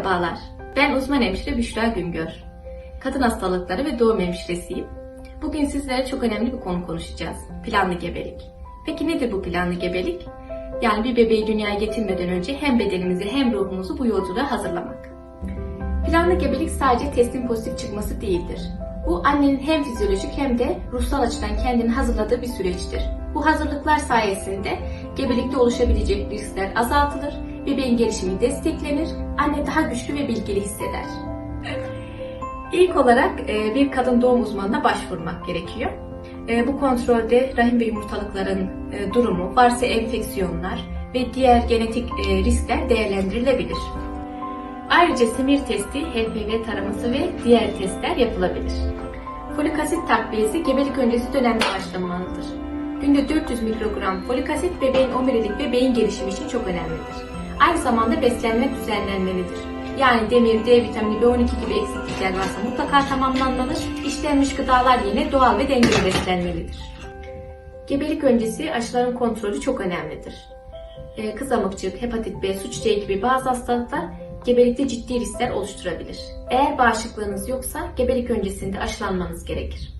Merhabalar, ben uzman hemşire Büşra Güngör. Kadın hastalıkları ve doğum hemşiresiyim. Bugün sizlere çok önemli bir konu konuşacağız. Planlı gebelik. Peki nedir bu planlı gebelik? Yani bir bebeği dünyaya getirmeden önce hem bedenimizi hem ruhumuzu bu yolculuğa hazırlamak. Planlı gebelik sadece testin pozitif çıkması değildir. Bu annenin hem fizyolojik hem de ruhsal açıdan kendini hazırladığı bir süreçtir. Bu hazırlıklar sayesinde gebelikte oluşabilecek riskler azaltılır, bebeğin gelişimi desteklenir, anne daha güçlü ve bilgili hisseder. İlk olarak e, bir kadın doğum uzmanına başvurmak gerekiyor. E, Bu kontrolde rahim ve yumurtalıkların e, durumu, varsa enfeksiyonlar ve diğer genetik riskler değerlendirilebilir. Ayrıca semir testi, HPV taraması ve diğer testler yapılabilir. Folik asit takviyesi gebelik öncesi dönemde başlamalıdır. Günde 400 mikrogram folik asit bebeğin omurilik ve beyin gelişimi için çok önemlidir. Aynı zamanda beslenme düzenlenmelidir. Yani demir, D vitamini, B12 gibi eksiklikler varsa mutlaka tamamlanmalı, işlenmiş gıdalar yine doğal ve dengeli beslenmelidir. Gebelik öncesi aşıların kontrolü çok önemlidir. Ee, Kızamıkçık, hepatit B, su çiçeği gibi bazı hastalıklar gebelikte ciddi riskler oluşturabilir. Eğer bağışıklığınız yoksa gebelik öncesinde aşılanmanız gerekir.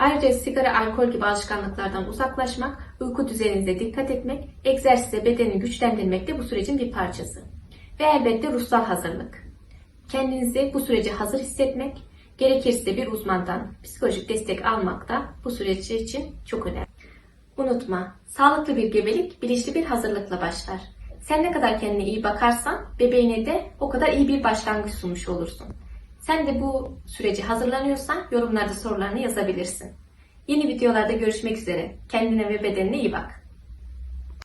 Ayrıca sigara, alkol gibi alışkanlıklardan uzaklaşmak, uyku düzeninize dikkat etmek, egzersize bedeni güçlendirmek de bu sürecin bir parçası. Ve elbette ruhsal hazırlık. Kendinizi bu sürece hazır hissetmek, gerekirse bir uzmandan psikolojik destek almak da bu süreç için çok önemli. Unutma, sağlıklı bir gebelik bilinçli bir hazırlıkla başlar. Sen ne kadar kendine iyi bakarsan bebeğine de o kadar iyi bir başlangıç sunmuş olursun. Sen de bu süreci hazırlanıyorsan yorumlarda sorularını yazabilirsin. Yeni videolarda görüşmek üzere. Kendine ve bedenine iyi bak.